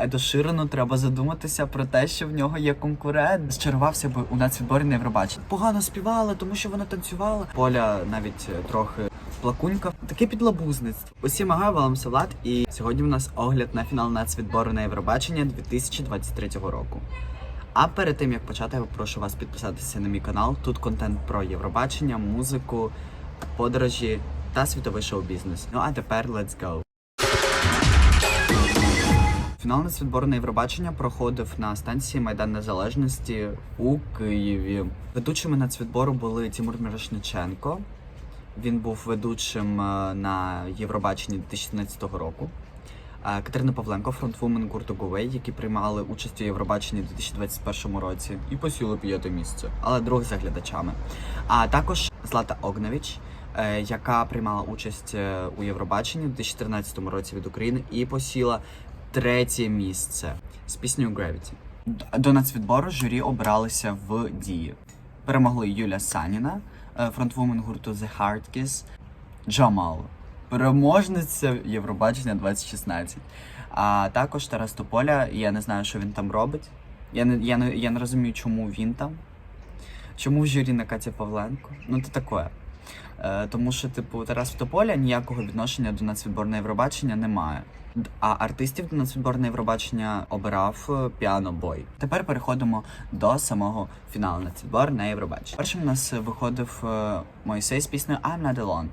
Едо Ширену треба задуматися про те, що в нього є конкурент. Зчарувався би у нацвідборі на Євробачення. Погано співала, тому що вона танцювала. Поля навіть е, трохи плакунька. Таке підлабузництво. Усім ага, валом Влад, і сьогодні в нас огляд на фінал нацвідбору на Євробачення 2023 року. А перед тим як почати, я прошу вас підписатися на мій канал. Тут контент про Євробачення, музику, подорожі та світовий шоу-бізнес. Ну а тепер let's go! Фінал нацвідбору на Євробачення проходив на станції Майдан Незалежності у Києві. Ведучими нацвідбору були Тимур Мірошниченко. Він був ведучим е, на Євробаченні 2017 року. Е, Катерина Павленко, фронтвумен гурту Говей, які приймали участь у Євробаченні у 2021 році і посіли п'яте місце, але друг за глядачами. А також Злата Огневич, е, яка приймала участь у Євробаченні у 2014 році від України і посіла третє місце з піснею Gravity. До нацвідбору журі обиралися в дії. Перемогли Юля Саніна, е, фронтвумен гурту The Hard Kiss, Джамал, переможниця Євробачення 2016. А також Тарас Тополя, я не знаю, що він там робить. Я не, я не, я не розумію, чому він там. Чому в журі на Катя Павленко? Ну, то таке. Е, тому що, типу, Тарас Тополя ніякого відношення до нацвідборної Євробачення немає. А артистів до нацвідборної Євробачення обирав е, Піано Бой. Тепер переходимо до самого фіналу нацвідбор на Євробачення. Першим у нас виходив е, Мойсей з піснею I'm Not Alone.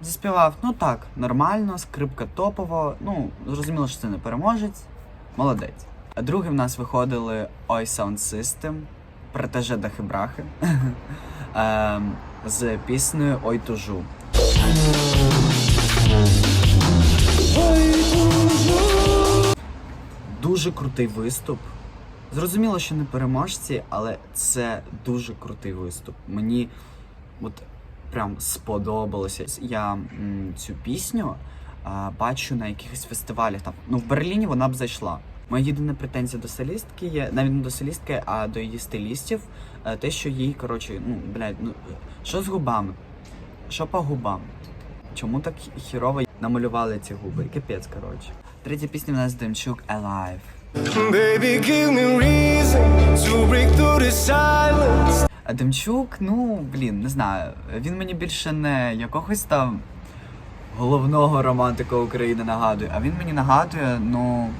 Заспівав, ну так, нормально, скрипка топово. Ну, зрозуміло, що це не переможець. Молодець. А другий в нас виходили Oi Sound System, протеже Дахи Брахи ем, з піснею Ой тужу. Дуже крутий виступ. Зрозуміло, що не переможці, але це дуже крутий виступ. Мені от прям сподобалося. Я м, цю пісню а, бачу на якихось фестивалях. Там ну в Берліні вона б зайшла. Моя єдина претензія до солістки є навіть не до солістки, а до її стилістів. е, Те, що їй, коротше, ну блядь, ну що з губами? Що по губам? Чому так хірово намалювали ці губи? Капець, коротше. Третя пісня в нас Демчук Alive. Baby, give me reason to break through the silence. А Демчук, ну блін, не знаю. Він мені більше не якогось там головного романтика України нагадує, а він мені нагадує, ну.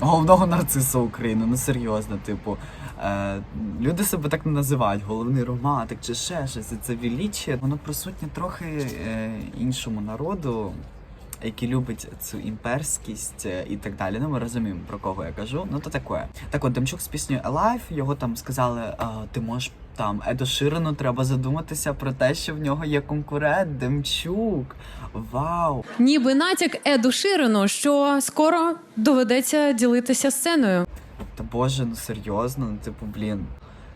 Головного нарциса України, ну серйозно, типу. Е, люди себе так не називають, головний романтик чи ще щось. Це величие, воно присутнє трохи е, іншому народу, який любить цю імперськість е, і так далі. Ну, ми розуміємо, про кого я кажу. Ну то таке. Так от Демчук з піснею Alive, його там сказали, ти можеш там Едо Ширену треба задуматися про те, що в нього є конкурент Демчук. Вау! Ніби натяк Еду Ширену, що скоро доведеться ділитися сценою. Та боже, ну серйозно, ну типу, блін.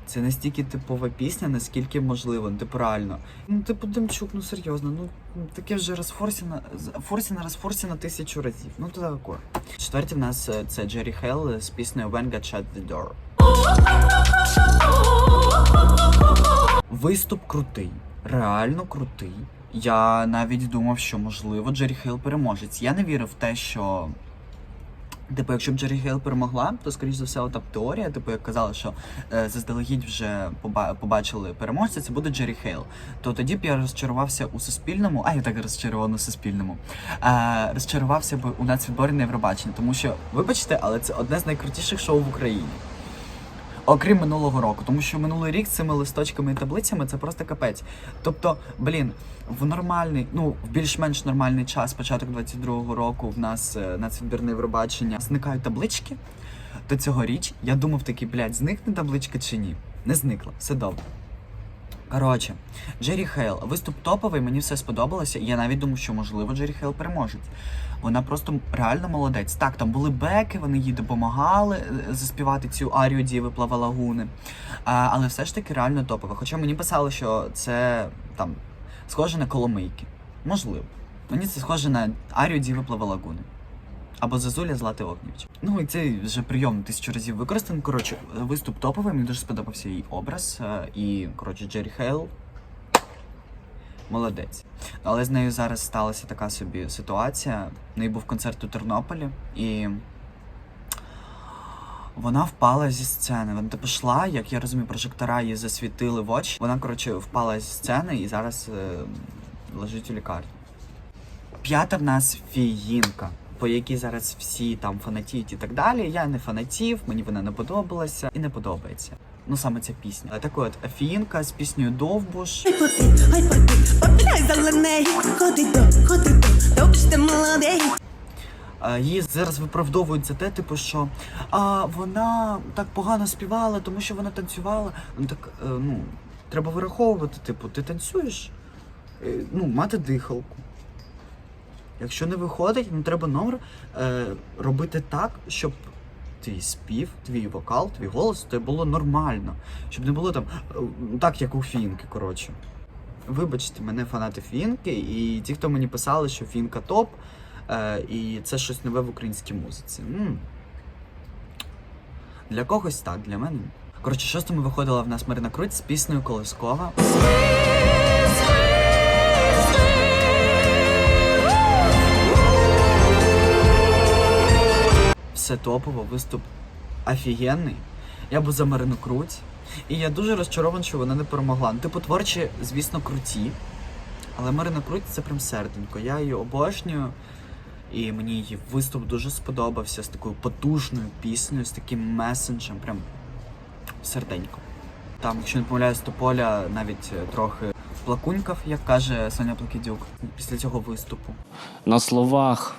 Це настільки типова пісня, наскільки можливо, ну типу реально. Ну, типу, Демчук, ну серйозно, ну ну, таке вже розфорсіно, з- форсіно, розфорсіно тисячу разів. Ну то таке. Четверті в нас е, це Джері Хелл з піснею When God Shut the Door. Виступ крутий, реально крутий. Я навіть думав, що можливо Джері Хейл переможець. Я не вірив в те, що Типу, якщо б Джері Хейл перемогла, то скоріш за все, ота теорія, типу, як казали, що е, заздалегідь вже поба- побачили переможця, це буде Джері Хейл. То тоді б я розчарувався у суспільному, а я так розчарований у суспільному. Е, розчарувався б у нацвідборі на Євробаченні, тому що, вибачте, але це одне з найкрутіших шоу в Україні. Окрім минулого року, тому що минулий рік цими листочками і таблицями це просто капець. Тобто, блін, в нормальний, ну в більш-менш нормальний час, початок 22-го року, в нас е, нацвідбірне Євробачення зникають таблички. То цьогоріч я думав такий, блядь, зникне табличка чи ні? Не зникла, все добре. Коротше, Джері Хейл, виступ топовий, мені все сподобалося, я навіть думав, що можливо Джері Хейл переможе. Вона просто реально молодець. Так, там були беки, вони їй допомагали е, заспівати цю арію Діви Плава Лагуни. А, але все ж таки реально топове. Хоча мені писали, що це там схоже на Коломийки. Можливо. Мені це схоже на арію Діви Плава Лагуни. Або Зазуля Злати Огнєвич. Ну і це вже прийом тисячу разів використаний. Коротше, виступ топовий, мені дуже сподобався її образ. е, І, коротше, Джері Хейл. Молодець. Але з нею зараз сталася така собі ситуація. В неї був концерт у Тернополі, і вона впала зі сцени. Вона типу йшла, як я розумію, прожектора її засвітили в очі. Вона, коротше, впала зі сцени і зараз е, лежить у лікарні. П'ята в нас фіїнка, по якій зараз всі там фанатіють і так далі. Я не фанатів, мені вона не подобалася і не подобається. Ну саме ця пісня. Так от, фіїнка з піснею Довбуш. Її зараз виправдовують за те, типу, що а, вона так погано співала, тому що вона танцювала. Ну так, е, ну, треба вираховувати, типу, ти танцюєш, е, ну, мати дихалку. Якщо не виходить, ну треба номер е, робити так, щоб твій спів, твій вокал, твій голос це було нормально. Щоб не було там е, так, як у фінки, коротше. Вибачте, мене фанати фінки, і ті, хто мені писали, що фінка топ, е, і це щось нове в українській музиці. м Для когось так, для мене. Коротше, шостими виходила в нас Марина Круть з піснею Колискова. Все топово, виступ офігенний. Я був за Марину Круть. І я дуже розчарований, що вона не перемогла. Ну, типу, творчі, звісно, круті. Але Марина Круть це прям серденько. Я її обожнюю. І мені її виступ дуже сподобався з такою потужною піснею, з таким месенджем, прям серденько. Там, якщо не помиляюсь, Тополя навіть е, трохи плакунькав, як каже Соня Плакідюк, після цього виступу. На словах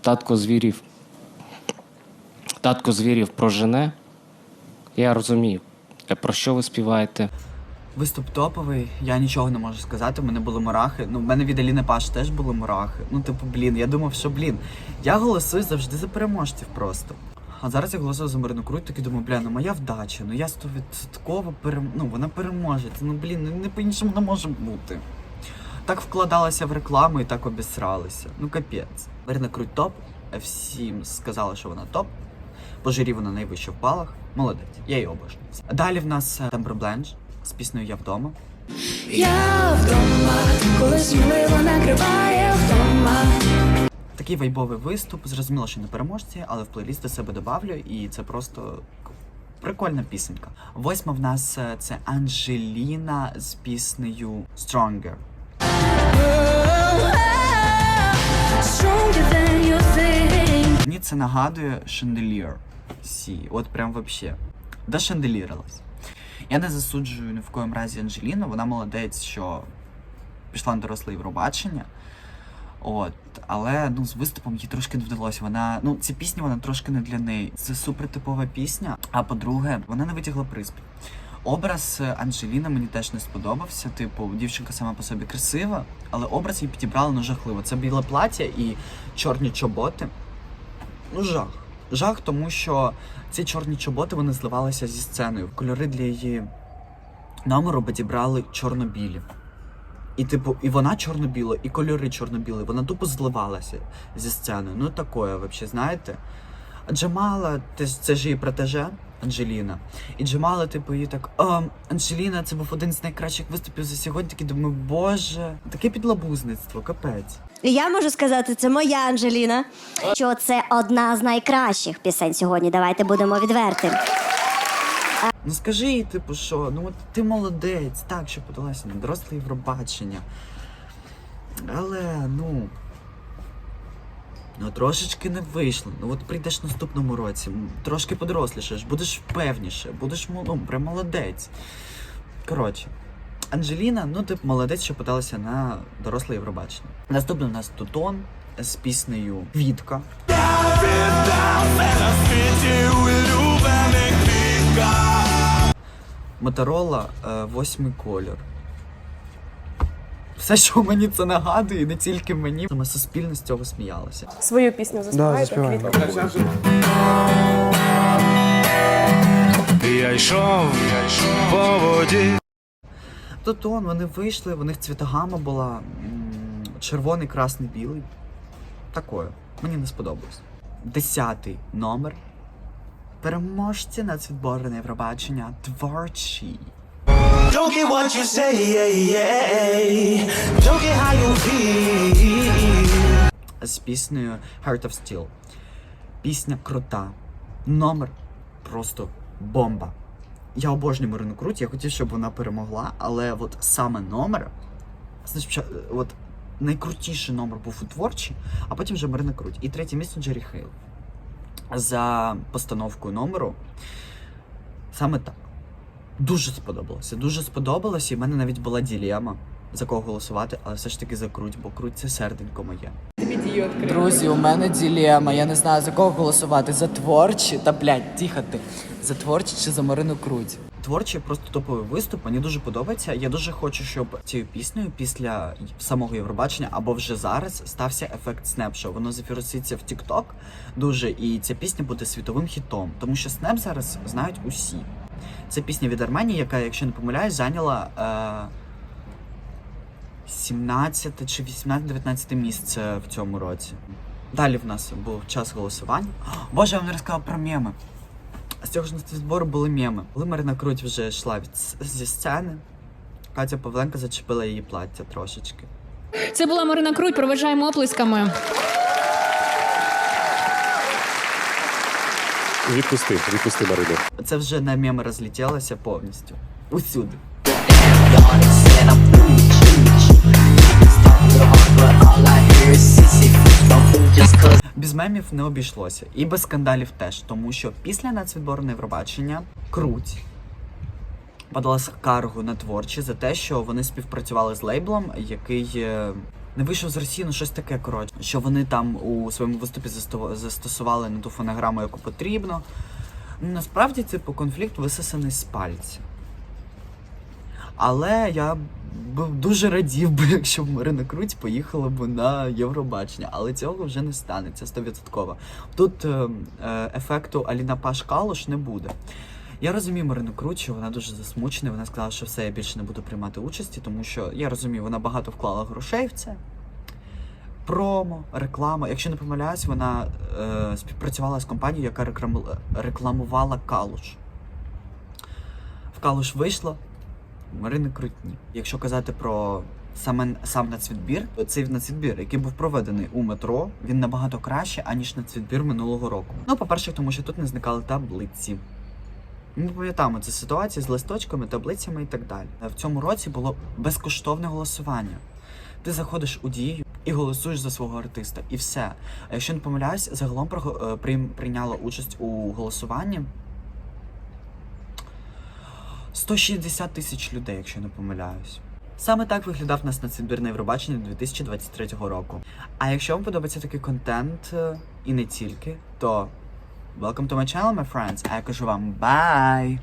татко звірів. Татко звірів прожене. Я розумію, е, про що ви співаєте. Виступ топовий, я нічого не можу сказати. У мене були мурахи. Ну, в мене від Аліни Паш теж були мурахи. Ну, типу, блін, я думав, що блін. Я голосую завжди за переможців просто. А зараз я голосую за Марину Круть, такий думаю, бля, ну моя вдача, ну я стовідсотково перем... ну, вона переможе. Ну блін, ну не по-іншому не може бути. Так вкладалася в рекламу і так обісралися. Ну капець. Марина Круть топ. Всім сказали, що вона топ. По жирі вона найвище в балах. Молодець, я її обожнюю. Далі в нас Тембр Бленч з піснею Я вдома. Я вдома, коли сміливо накриває вдома. Такий вайбовий виступ. Зрозуміло, що не переможці, але в плейліст до себе добавлю, і це просто прикольна пісенька. Восьма в нас е, це Анжеліна з піснею Stronger. Мені це нагадує Chandelier Сі. От прям вообще. Дошанделірилась. Я не засуджую ні в коєму разі Анжеліну, вона молодець, що пішла на доросле Євробачення. От, але ну з виступом їй трошки не вдалося. Вона ну ці пісні вона трошки не для неї. Це супертипова пісня. А по-друге, вона не витягла приспів. Образ е, Анжеліни мені теж не сподобався. Типу, дівчинка сама по собі красива, але образ її підібрали ну жахливо. Це біле плаття і чорні чоботи. Ну, жах. Жах, тому що ці чорні чоботи вони зливалися зі сценою. Кольори для її номеру підібрали чорно-білі. І, типу, і вона чорно-біла, і кольори чорно-білі. Вона тупо зливалася зі сценою. Ну, такое, взагалі, знаєте. А Джамала, це, ж- це ж її протеже, Анжеліна. І Джамала, типу, її так. «Ем, Анжеліна, це був один з найкращих виступів за сьогодні. Такий думаю, боже, таке підлабузництво, капець. Я можу сказати, це моя Анжеліна. Що це одна з найкращих пісень сьогодні. Давайте будемо відвертим. Ну скажи їй, типу, що ну от ти молодець, так, що подалася на доросле Євробачення. Але, ну. Ну, трошечки не вийшло. Ну от прийдеш в наступному році, трошки подорослішаєш, будеш впевніше, будеш ну, прям молодець. Коротше, Анжеліна, ну ти молодець, що подалася на доросле Євробачення. Наступний у нас Тутон з піснею Квітка. Моторола е, восьмий кольор. Все, що мені це нагадує, і не тільки мені. Ми суспільно з цього сміялися. Свою пісню заспіваєте? Квітка. Я йшов, я йшов по воді. Тотон, вони вийшли, в них цвітогама була червоний, красний, білий. Такое. Мені не сподобалось. Десятий номер. Переможці нацвідбору на Євробачення творчі. Don't get what you say, don't get how you feel. з піснею Heart of Steel. Пісня крута. Номер просто бомба. Я обожнюю Марину Круть, я хотів, щоб вона перемогла, але от саме номер, значить, от найкрутіший номер був у творчі, а потім вже Марина Круть. І третє місце Джері Хейл. За постановкою номеру. Саме так. Дуже сподобалося. Дуже сподобалося, і в мене навіть була ділема, за кого голосувати, але все ж таки за круть, бо круть це серденько моє. Друзі, у мене ділема. Я не знаю за кого голосувати. За творчі та блядь, тихо ти. За творчі чи за Марину Круть. Творчий просто топовий виступ. Мені дуже подобається. Я дуже хочу, щоб цією піснею після самого Євробачення або вже зараз стався ефект Снепшо. Воно зафіруситься в TikTok дуже, і ця пісня буде світовим хітом. Тому що Снеп зараз знають усі. Це пісня від Арменії, яка, якщо не помиляюсь, зайняла. Е- 17 чи 18-19 місце в цьому році. Далі в нас був час голосування. Боже, я вам не розказав про меми. З цього ж збору були меми. Коли Марина Круть вже йшла від зі сцени, Катя Павленко зачепила її плаття трошечки. Це була Марина Круть. Проведжаємо оплесками. Відпусти, відпусти Марину. Це вже на меми розлетілося повністю. Усюди. Без мемів не обійшлося. І без скандалів теж, тому що після нацвідбору на Євробачення круть подала скаргу на творчі за те, що вони співпрацювали з лейблом, який е, не вийшов з Росії, ну щось таке коротше. Що вони там у своєму виступі застосували не ту фонограму, яку потрібно. Ну, насправді, типу, конфлікт висосаний з пальця. Але я б дуже радів би, якщо б Марина Круть поїхала б на Євробачення, але цього вже не станеться 100%. Тут е, е, ефекту Аліна Паш Калуш не буде. Я розумію Марину Круть, вона дуже засмучена. Вона сказала, що все, я більше не буду приймати участі, тому що я розумію, вона багато вклала грошей в це. Промо, реклама. Якщо не помиляюсь, вона е, співпрацювала з компанією, яка рекламу- рекламувала Калуш. В Калуш вийшло, Марини Крутні. Якщо казати про саме сам нацвідбір, то цей нацвідбір, який був проведений у метро, він набагато краще, аніж нацвідбір минулого року. Ну, по-перше, тому що тут не зникали таблиці. Ми пам'ятаємо це ситуація з листочками, таблицями і так далі. В цьому році було безкоштовне голосування. Ти заходиш у дію і голосуєш за свого артиста, і все. А якщо не помиляюсь, загалом е, прийняло участь у голосуванні 160 тисяч людей, якщо не помиляюсь. Саме так виглядав нас нацвідбір на Євробачення 2023 року. А якщо вам подобається такий контент е, і не тільки, то welcome to my channel, my friends. А я кажу вам bye!